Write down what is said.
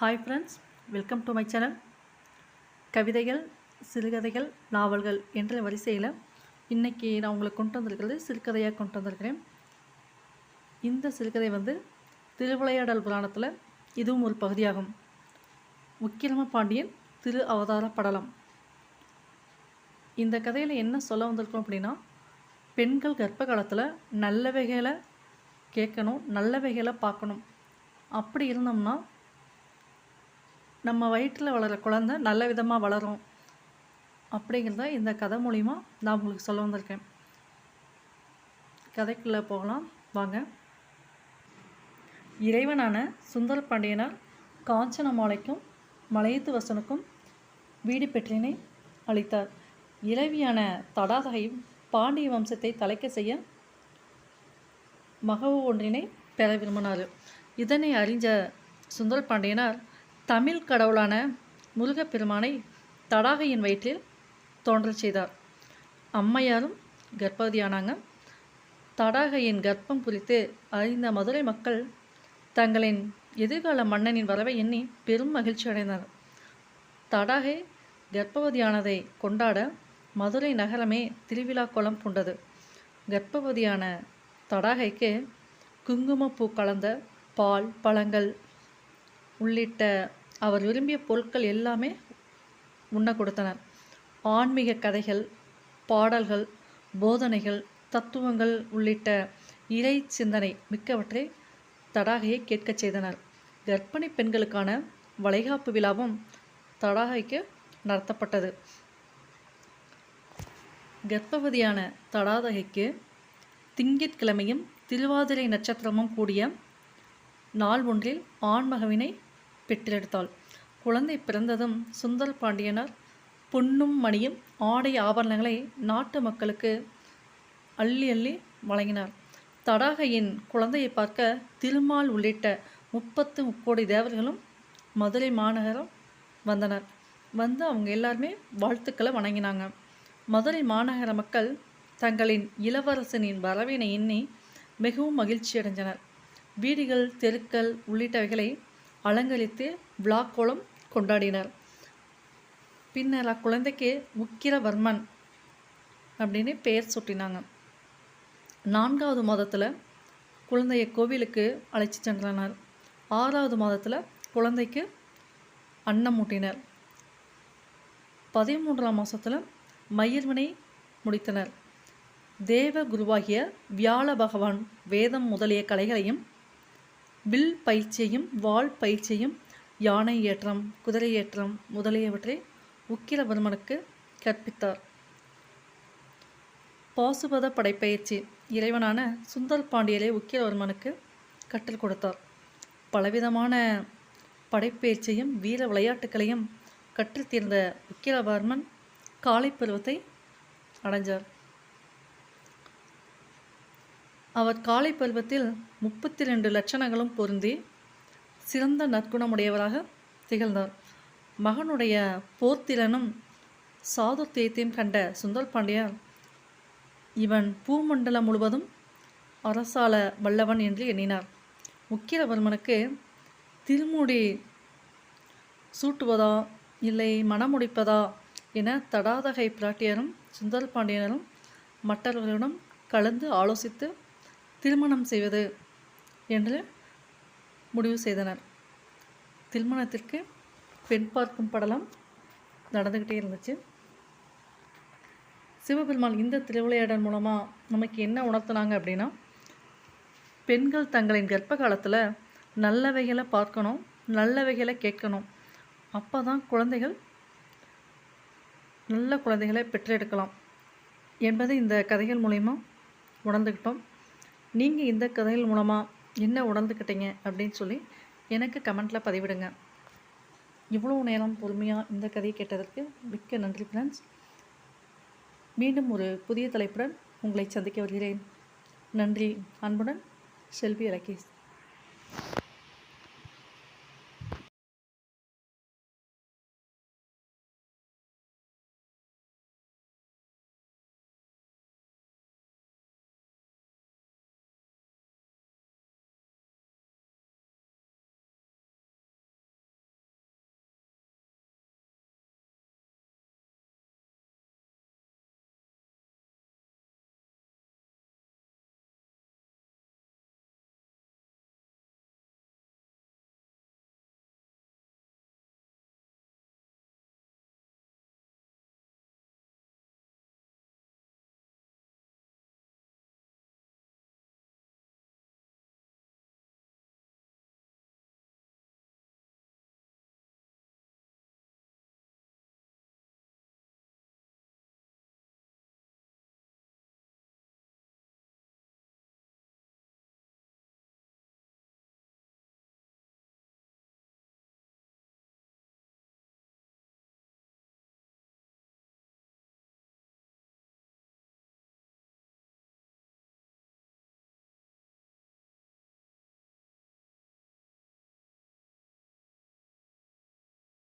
Hi friends welcome to my channel கவிதைகள் சிறுகதைகள் நாவல்கள் என்ற வரிசையில் இன்றைக்கி நான் உங்களுக்கு கொண்டு வந்திருக்கிறது சிறுகதையாக கொண்டு வந்திருக்கிறேன். இந்த சிறுகதை வந்து திருவிளையாடல் புராணத்தில் இதுவும் ஒரு பகுதியாகும். உக்கிரம பாண்டியன் திரு அவதார படலம். இந்த கதையில் என்ன சொல்ல வந்திருக்கோம் அப்படின்னா பெண்கள் கர்ப்ப காலத்தில் நல்ல வகையில் கேட்கணும் நல்ல வகையில் பார்க்கணும். அப்படி இருந்தோம்னா நம்ம வயிற்றில் வளர குழந்த நல்ல விதமாக வளரும் அப்படிங்கிறத இந்த கதை மூலிமா நான் உங்களுக்கு சொல்ல வந்திருக்கேன். கதைக்குள்ளே போகலாம். வாங்க. இறைவனான சுந்தர பாண்டியனார் காஞ்சன மாலைக்கும் மலையத்து வசனுக்கும் வீடு பெற்றினை அளித்தார். இளவியான தடாதகையும் பாண்டிய வம்சத்தை தலைக்க செய்ய மகவு ஒன்றினை பெற விரும்பினார். இதனை அறிஞ்ச சுந்தர பாண்டியனார் தமிழ் கடவுளான முருகப்பெருமானை தடாகையின் வயிற்றில் தோன்றல் செய்தார். அம்மையாரும் கர்ப்பவதியானாங்க. தடாகையின் கர்ப்பம் குறித்து அறிந்த மதுரை மக்கள் தங்களின் எதிர்கால மன்னனின் வரவை எண்ணி பெரும் மகிழ்ச்சி அடைந்தனர். தடாகை கர்ப்பவதியானதை கொண்டாட மதுரை நகரமே திருவிழா கோலம் கொண்டது கர்ப்பவதியான தடாகைக்கு குங்குமப்பூ கலந்த பால் பழங்கள் உள்ளிட்ட அவர் விரும்பிய பொருட்கள் எல்லாமே உண்ண கொடுத்தனர். ஆன்மீக கதைகள் பாடல்கள் போதனைகள் தத்துவங்கள் உள்ளிட்ட இறை சிந்தனை மிக்கவற்றை தடாகையை கேட்கச் செய்தனர். கர்ப்பிணி பெண்களுக்கான வளைகாப்பு விழாவும் தடாகைக்கு நடத்தப்பட்டது. கர்ப்பவதியான தடாதகைக்கு திங்கட்கிழமையும் திருவாதிரை நட்சத்திரமும் கூடிய நாள் ஒன்றில் ஆண்மகவினை பெற்றெடுத்தாள். குழந்தை பிறந்ததும் சுந்தர பாண்டியனார் பொன்னும் மணியும் ஆடை ஆபரணங்களை நாட்டு மக்களுக்கு அள்ளி அள்ளி வழங்கினார். தடாகையின் குழந்தையை பார்க்க திருமால் உள்ளிட்ட முப்பத்து முக்கோடி தேவர்களும் மதுரை மாநகரம் வந்தனர். வந்து அவங்க எல்லாருமே வாழ்த்துக்களை வணங்கினாங்க. மதுரை மாநகர மக்கள் தங்களின் இளவரசனின் வரவினை எண்ணி மிகவும் மகிழ்ச்சி அடைந்தனர் வீடுகள் தெருக்கள் உள்ளிட்டவைகளை அலங்கரித்து விழாக்கோலம் கொண்டாடினர். பின்னர் அக்குழந்தைக்கு உக்கிரவர்மன் அப்படின்னு பெயர் சுட்டினாங்க. நான்காவது மாதத்தில் குழந்தைய கோவிலுக்கு அழைச்சி சென்றனர். ஆறாவது மாதத்தில் குழந்தைக்கு அன்னம் ஊட்டினர். பதிமூன்றாம் மாதத்தில் மயிர்வினை முடித்தனர். தேவ குருவாகிய வியாழ பகவான் வேதம் முதலிய கலைகளையும் வில் பயிற்சியையும் வால் பயிற்சியையும் யானை ஏற்றம் குதிரை ஏற்றம் முதலியவற்றை உக்கிரவர்மனுக்கு கற்பித்தார். பாசுபத படைப்பயிற்சி இறைவனான சுந்தர் பாண்டியரை உக்கிரவர்மனுக்கு கற்றுக் கொடுத்தார். பலவிதமான படைப்பயிற்சியும் வீர விளையாட்டுகளையும் கற்றுத்தீர்ந்த உக்கிரவர்மன் காலை பருவத்தை அடைஞ்சார். அவர் காலை பருவத்தில் முப்பத்தி ரெண்டு லட்சணங்களும் பொருந்தி சிறந்த நற்குணமுடையவராக திகழ்ந்தார். மகனுடைய போர்த்திறனும் சாதுர்த்தியத்தையும் கண்ட சுந்தர் பாண்டியார் இவன் பூமண்டலம் முழுவதும் அரசால வல்லவன் என்று எண்ணினார். முக்கியவர்மனுக்கு திருமுடி சூட்டுவதா இல்லை மனமுடிப்பதா என தடாதகை பிராட்டியரும் சுந்தர பாண்டியனரும் மற்றவர்களிடம் கலந்து ஆலோசித்து திருமணம் செய்வது என்று முடிவு செய்தனர். திருமணத்திற்கு பெண் பார்க்கும் படலம் நடந்துக்கிட்டே இருந்துச்சு. சிவபெருமான் இந்த திருவிளையாடல் மூலமாக நமக்கு என்ன உணர்த்தினாங்க அப்படின்னா பெண்கள் தங்களின் கர்ப்ப காலத்தில் நல்லவைகளை பார்க்கணும் நல்லவைகளை கேட்கணும். அப்போ தான் குழந்தைகள் நல்ல குழந்தைகளை பெற்றெடுக்கலாம் என்பதை இந்த கதைகள் மூலயமா உணர்ந்துக்கிட்டோம் நீங்கள் இந்த கதைகள் மூலமாக என்ன உணர்ந்துக்கிட்டீங்க அப்படின்னு சொல்லி எனக்கு கமெண்ட்டில் பதிவிடுங்க. இவ்வளோ நேரம் பொறுமையாக இந்த கதையை கேட்டதற்கு மிக்க நன்றி ஃப்ரெண்ட்ஸ் மீண்டும் ஒரு புதிய தலைப்புடன் உங்களை சந்திக்க வருகிறேன். நன்றி அன்புடன் செல்வி அலகேஷ்